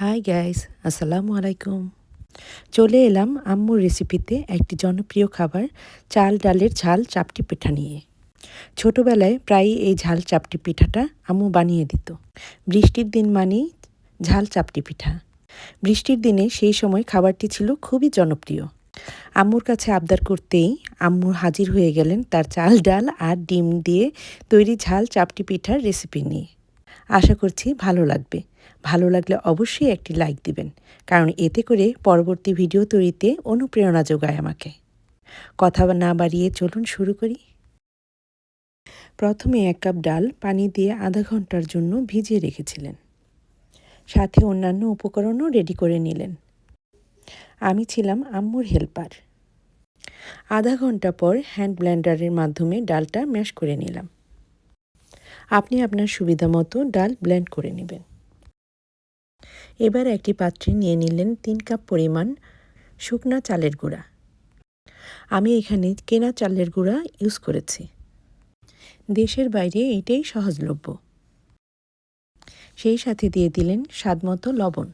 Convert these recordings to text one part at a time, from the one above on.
Hi guys আসসালামু আলাইকুম চলে এলাম আম্মুর রেসিপিতে একটি জনপ্রিয় খাবার, চাল ডালের ঝাল চাপটি পিঠা নিয়ে। ছোটোবেলায় প্রায়ই এই ঝাল চাপটি পিঠাটা আম্মু বানিয়ে দিত। বৃষ্টির দিন মানেই ঝাল চাপটি পিঠা। বৃষ্টির দিনে সেই সময় খাবারটি ছিল খুবই জনপ্রিয়। আম্মুর কাছে আবদার করতেই আম্মু হাজির হয়ে গেলেন তার চাল, ডাল আর ডিম দিয়ে তৈরি ঝাল চাপটি পিঠার রেসিপি নিয়ে। আশা করছি ভালো লাগবে। ভালো লাগলে অবশ্যই একটি লাইক দিবেন, কারণ এতে করে পরবর্তী ভিডিও তৈরিতে অনুপ্রেরণা যোগায় আমাকে। কথা না বাড়িয়ে চলুন শুরু করি। প্রথমে এক কাপ ডাল পানি দিয়ে আধা ঘণ্টার জন্য ভিজিয়ে রেখেছিলেন। সাথে অন্যান্য উপকরণও রেডি করে নিলেন। আমি ছিলাম আম্মুর হেল্পার আধা ঘণ্টা পর হ্যান্ড ব্লেন্ডারের মাধ্যমে ডালটা ম্যাশ করে নিলাম। আপনি আপনার সুবিধা মতো ডাল ব্লেন্ড করে নেবেন। এবার একটি পাত্রে নিয়ে নিলেন তিন কাপ পরিমাণ শুকনা চালের গুঁড়া। আমি এখানে কেনা চালের গুঁড়া ইউজ করেছি। দেশের বাইরে এটাই সহজলভ্য। সেই সাথে দিয়ে দিলেন স্বাদমতো লবণ।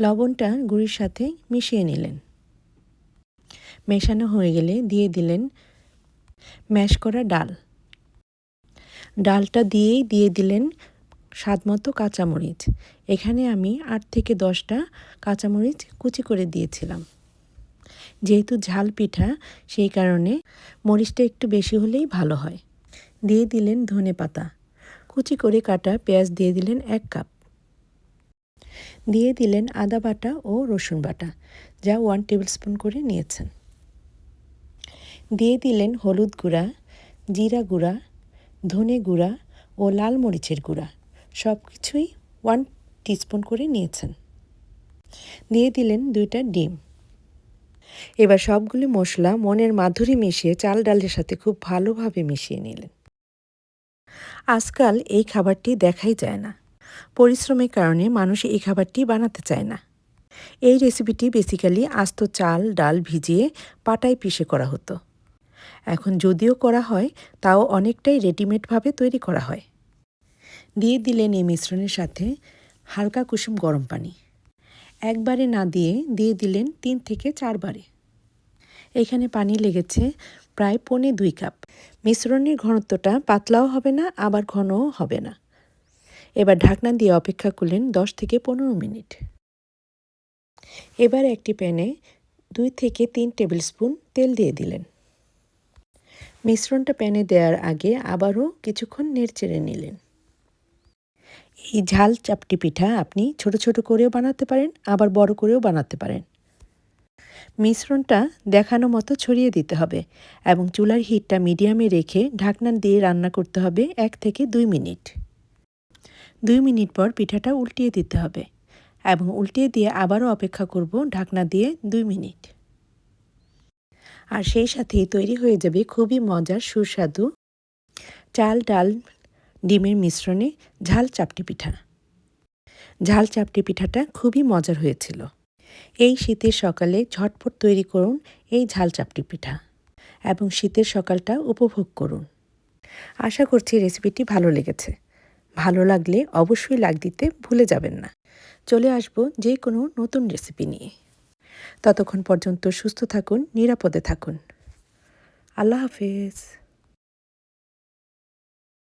লবণটা গুড়ির সাথে মিশিয়ে নিলেন। মেশানো হয়ে গেলে দিয়ে দিলেন ম্যাশ করা ডাল। ডালটা দিয়েই দিয়ে দিলেন স্বাদমতো কাঁচামরিচ। এখানে আমি আট থেকে দশটা কাঁচামরিচ কুচি করে দিয়েছিলাম। যেহেতু ঝাল পিঠা, সেই কারণে মরিচটা একটু বেশি হলেই ভালো হয়। দিয়ে দিলেন ধনে পাতা। কুচি করে কাটা পেঁয়াজ দিয়ে দিলেন এক কাপ। দিয়ে দিলেন আদা বাটা ও রসুন বাটা, যা ওয়ান টেবিল স্পুন করে নিয়েছেন। দিয়ে দিলেন হলুদ গুঁড়া, জিরা গুঁড়া, ধনে গুঁড়া ও লাল মরিচের গুঁড়া। সব কিছুই ওয়ান টিস্পুন করে নিয়েছেন। দিয়ে দিলেন দুইটা ডিম। এবার সবগুলি মশলা মনের মাধুরী মিশিয়ে চাল ডালের সাথে খুব ভালোভাবে মিশিয়ে নিলেন। আজকাল এই খাবারটি দেখাই যায় না। পরিশ্রমের কারণে মানুষ এই খাবারটি বানাতে চায় না। এই রেসিপিটি বেসিক্যালি আস্ত চাল, ডাল ভিজিয়ে পাটায় পিষে করা হতো। এখন যদিও করা হয়, তাও অনেকটাই রেডিমেডভাবে তৈরি করা হয়। দিয়ে দিলেন এই মিশ্রণের সাথে হালকা কুসুম গরম পানি। একবারে না দিয়ে দিয়ে দিলেন তিন থেকে চারবারে এখানে পানি লেগেছে প্রায় পনে দুই কাপ। মিশ্রণের ঘনত্বটা পাতলাও হবে না, আবার ঘনও হবে না। এবার ঢাকনা দিয়ে অপেক্ষা করলেন দশ থেকে পনেরো মিনিট। এবার একটি প্যানে দুই থেকে তিন টেবিল স্পুন তেল দিয়ে দিলেন। মিশ্রণটা প্যানে দেওয়ার আগে আবারও কিছুক্ষণ নেড়চেড়ে নিলেন। এই ঝাল চাপটি পিঠা আপনি ছোট ছোট করেও বানাতে পারেন, আবার বড় করেও বানাতে পারেন। মিশ্রণটা দেখানো মতো ছড়িয়ে দিতে হবে এবং চুলার হিটটা মিডিয়ামে রেখে ঢাকনা দিয়ে রান্না করতে হবে এক থেকে দুই মিনিট। দুই মিনিট পর পিঠাটা উল্টিয়ে দিতে হবে এবং উল্টিয়ে দিয়ে আবারও অপেক্ষা করব ঢাকনা দিয়ে দুই মিনিট। আর সেই সাথেই তৈরি হয়ে যাবে খুবই মজার, সুস্বাদু চাল ডাল ডিমের মিশ্রণে ঝাল চাপটি পিঠা। ঝাল চাপটি পিঠাটা খুবই মজার হয়েছিল। এই শীতের সকালে ঝটপট তৈরি করুন এই ঝাল চাপটি পিঠা এবং শীতের সকালটা উপভোগ করুন। আশা করছি রেসিপিটি ভালো লেগেছে। ভালো লাগলে অবশ্যই লাগ দিতে ভুলে যাবেন না। চলে আসব যে কোনো নতুন রেসিপি নিয়ে। ততক্ষণ পর্যন্ত সুস্থ থাকুন নিরাপদে থাকুন। আল্লাহ হাফেজ।